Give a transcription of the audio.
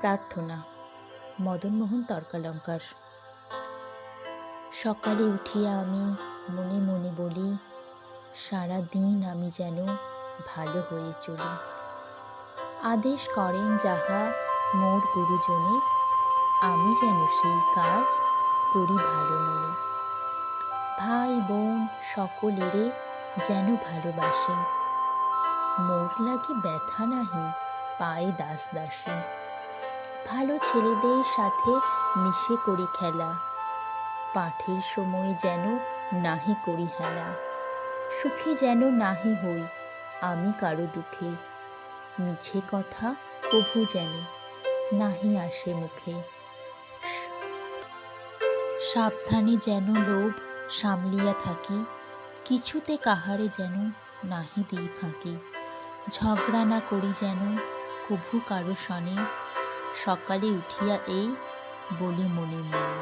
প্রার্থনা। মদনমোহন তর্কালঙ্কার। সকালে উঠিয়া আমি মনে মনে বলি সারা দিন আমি যেন ভালো হয়ে চলি। আদেশ করেন যাহা মোর গুরুজনে আমি যেন সেই কাজ করি ভালো মনে। ভাই বোন সকলেরে যেন ভালোবাসি। মোর লাগে ব্যথা নাহি, পায়ে দাস দাসী। ভালো ছেলেদের সাথে মিশে করি খেলা। পাঠের সময় যেন নাহি করি হেলা। সুখে যেন নাহি হই, আমি কারও দুঃখে। মিছে কথা কভু যেন নাহি আসে মুখে। সাবধানে যেন লোভ সামলিয়া থাকি, কিছুতে কাহারে যেন নাহি দিই ফাঁকি। ঝগড়া না করি যেন, কভু কারও সনে সকালে উঠিয়া এই বলি মনে মনে